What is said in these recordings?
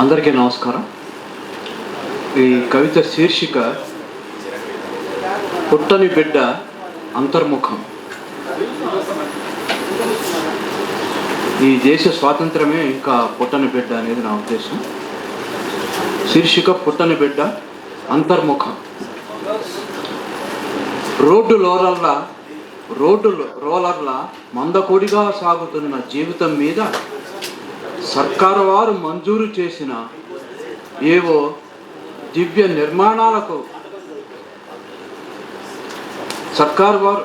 అందరికీ నమస్కారం. ఈ కవిత శీర్షిక పుట్టని బిడ్డ అంతర్ముఖం. ఈ దేశ స్వాతంత్రమే ఇంకా పుట్టని బిడ్డ అనేది నా ఉద్దేశం. శీర్షిక పుట్టని బిడ్డ అంతర్ముఖం. రోడ్డు లోరల్లా రోడ్డు రోలర్ల మందకొడిగా సాగుతున్న జీవితం మీద సర్కారు వారు మంజూరు చేసిన ఏవో దివ్య నిర్మాణాలకు సర్కారు వారు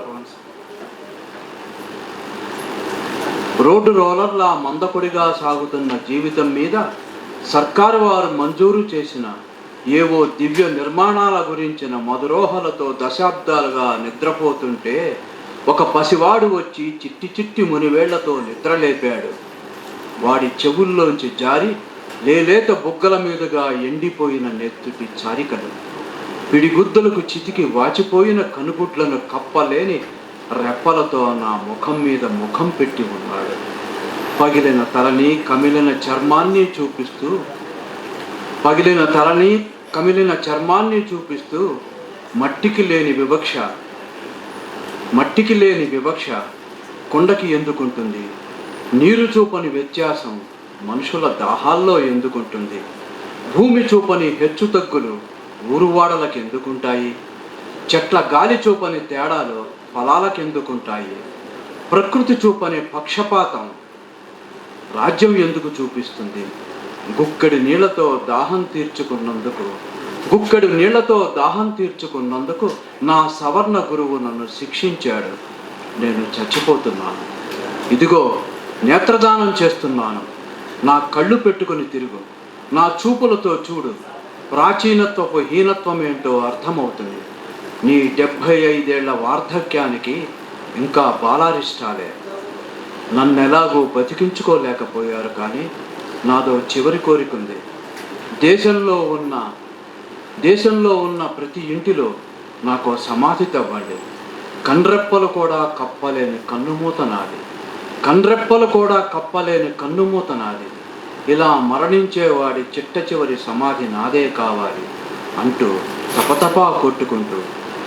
రోడ్డు రోలర్ల మందకొడిగా సాగుతున్న జీవితం మీద సర్కారు వారు మంజూరు చేసిన ఏవో దివ్య నిర్మాణాల గురించిన మధురోహలతో దశాబ్దాలుగా నిద్రపోతుంటే ఒక పసివాడు వచ్చి చిట్టి చిట్టి మునివేళ్ళతో నిద్రలేపాడు. వాడి చెవుల్లోంచి జారి లేలేత బుగ్గల మీదుగా ఎండిపోయిన నెత్తుటి చారికలు పిడిగుద్దలకు చితికి వాచిపోయిన కనుగుడ్లను కప్పలేని రెప్పలతో నా ముఖం మీద ముఖం పెట్టి ఉన్నాడు. పగిలిన తలని కమిలిన చర్మాన్ని చూపిస్తూ పగిలిన తలని కమిలిన చర్మాన్ని చూపిస్తూ మట్టికి లేని వివక్ష మట్టికి లేని వివక్ష కొండకి ఎందుకుంటుంది? నీరు చూపని వ్యత్యాసం మనుషుల దాహాల్లో ఎందుకుంటుంది? భూమి చూపని హెచ్చుతగ్గులు ఊరువాడలకు ఎందుకుంటాయి చెట్ల గాలి చూపని తేడాలు ఫలాలకెందుకుంటాయి? ప్రకృతి చూపని పక్షపాతం రాజ్యం ఎందుకు చూపిస్తుంది? గుక్కడి నీళ్ళతో దాహం తీర్చుకున్నందుకు గుక్కడి నీళ్ళతో దాహం తీర్చుకున్నందుకు నా సవర్ణ గురువు నన్ను శిక్షించాడు. నేను చచ్చిపోతున్నాను. ఇదిగో నేత్రదానం చేస్తున్నాను. నా కళ్ళు పెట్టుకొని తిరుగు. నా చూపులతో చూడు. ప్రాచీనత్వపు హీనత్వం ఏంటో అర్థమవుతుంది. నీ డెబ్భై ఐదేళ్ళ వార్ధక్యానికి ఇంకా బాలారిష్టాలే. నన్ను ఎలాగో బతికించుకోలేకపోయారు కానీ నాదో చివరి కోరికుంది. దేశంలో ఉన్న దేశంలో ఉన్న ప్రతి ఇంటిలో నాకు సమాధి తవ్వండి. కండ్రెప్పలు కూడా కప్పలేని కన్నుమూత నాది. కండ్రెప్పలు కూడా కప్పలేని కన్నుమూత నాది. ఇలా మరణించేవాడి చిట్ట చివరి సమాధి నాదే కావాలి అంటూ తపతపా కొట్టుకుంటూ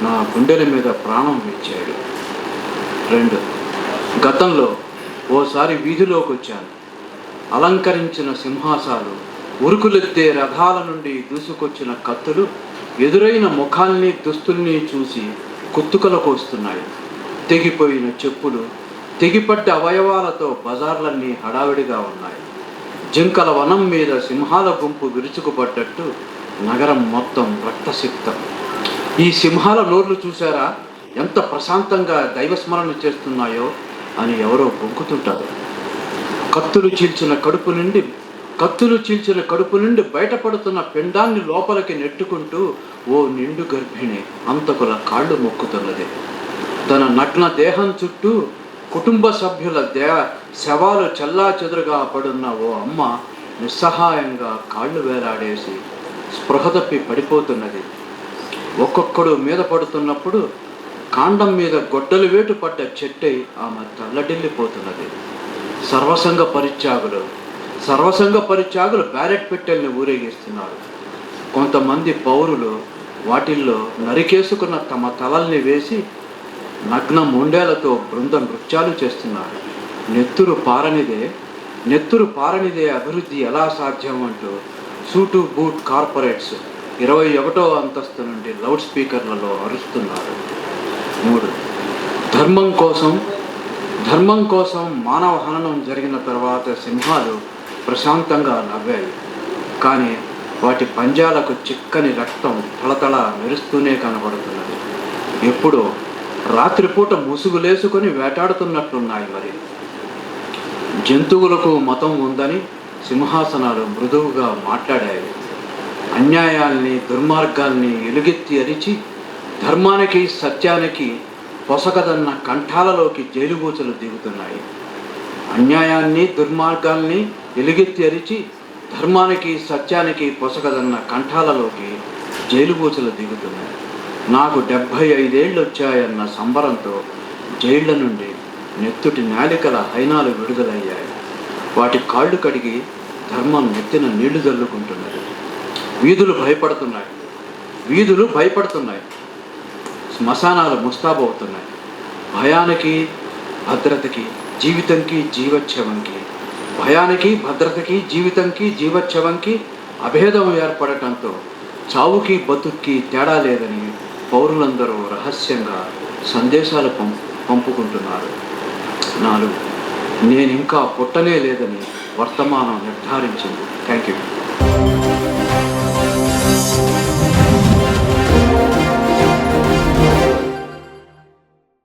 నా గుండెల మీద ప్రాణం ఇచ్చాడు రెండు గతంలో ఓసారి వీధిలోకి వచ్చాను అలంకరించిన సింహాసాలు ఉరుకులెత్తే రథాల నుండి దూసుకొచ్చిన కత్తులు ఎదురైన ముఖాల్ని దుస్తుల్ని చూసి కుత్తుకలకు వస్తున్నాయి తెగిపోయిన చెప్పులు తెగిపడ్డ అవయవాలతో బజార్లన్నీ హడావిడిగా ఉన్నాయి. జింకల వనం మీద సింహాల గుంపు విరుచుకుపడ్డట్టు నగరం మొత్తం రక్తసిక్తం. ఈ సింహాల నోర్లు చూసారా ఎంత ప్రశాంతంగా దైవస్మరణ చేస్తున్నాయో అని ఎవరో బొంకుతుంటారు. కత్తులు చీల్చిన కడుపు నుండి కత్తులు చీల్చిన కడుపు నుండి బయటపడుతున్న పిండాన్ని లోపలికి నెట్టుకుంటూ ఓ నిండు గర్భిణి అంతకుల కాళ్ళు మొక్కుతున్నది. తన నగ్న దేహం చుట్టూ కుటుంబ సభ్యుల దే శవాలు చల్లా చెదురుగా పడున్న ఓ అమ్మ నిస్సహాయంగా కాళ్ళు వేలాడేసి స్పృహ తప్పి పడిపోతున్నది. ఒక్కొక్కడు మీద పడుతున్నప్పుడు కాండం మీద గొడ్డలు వేటు పడ్డ చెట్టై ఆమె తల్లడిల్లిపోతున్నది. సర్వసంగ పరిత్యాగులు సర్వసంగ పరిత్యాగులు బ్యారెట్ పెట్టెల్ని ఊరేగిస్తున్నారు. కొంతమంది పౌరులు వాటిల్లో నరికేసుకున్న తమ తలల్ని వేసి నగ్న మొండేలతో బృంద నృత్యాలు చేస్తున్నారు. నెత్తురు పారనిదే నెత్తురు పారనిదే అభివృద్ధి ఎలా సాధ్యం అంటూ సూటు బూట్ కార్పొరేట్స్ ఇరవై ఒకటో అంతస్తు నుండి లౌడ్ స్పీకర్లలో అరుస్తున్నారు. మూడు ధర్మం కోసం ధర్మం కోసం మానవ హననం జరిగిన తర్వాత సింహాలు ప్రశాంతంగా నవ్వాయి. కానీ వాటి పంజాలకు చిక్కని రక్తం తళతళ మెరుస్తూనే కనబడుతున్నది. ఎప్పుడో రాత్రిపూట ముసుగులేసుకొని వేటాడుతున్నట్లున్నాయి మరి. జంతువులకు మతం ఉందని సింహాసనాలు మృదువుగా మాట్లాడాయి. అన్యాయాల్ని దుర్మార్గాల్ని ఎలుగెత్తి అరిచి ధర్మానికి సత్యానికి పొసగదన్న కంఠాలలోకి జైలుబూచలు దిగుతున్నాయి. అన్యాయాన్ని దుర్మార్గాల్ని ఎలుగెత్తి అరిచి ధర్మానికి సత్యానికి పొసగదన్న కంఠాలలోకి జైలుబూచలు దిగుతున్నాయి. నాకు డెబ్భై ఐదేళ్ళు వచ్చాయన్న సంబరంతో జైళ్ళ నుండి నెత్తుటి నాలికల హైనాలు విడుదలయ్యాయి. వాటి కాళ్ళు కడిగి ధర్మం నెత్తిన నీళ్ళు జల్లుకుంటున్నది. వీధులు భయపడుతున్నాయి. వీధులు భయపడుతున్నాయి. శ్మశానాలు ముస్తాబవుతున్నాయి. భయానికి భద్రతకి జీవితంకి జీవోత్సవంకి భయానికి భద్రతకి జీవితంకి జీవోత్సవంకి అభేదం ఏర్పడటంతో చావుకి బతుక్కి తేడా లేదని పౌరులందరూ రహస్యంగా సందేశాలు పంపు పంపుకుంటున్నారు. నాలుగు నేను ఇంకా పుట్టలే లేదని వర్తమానం నిర్ధారించింది. Thank you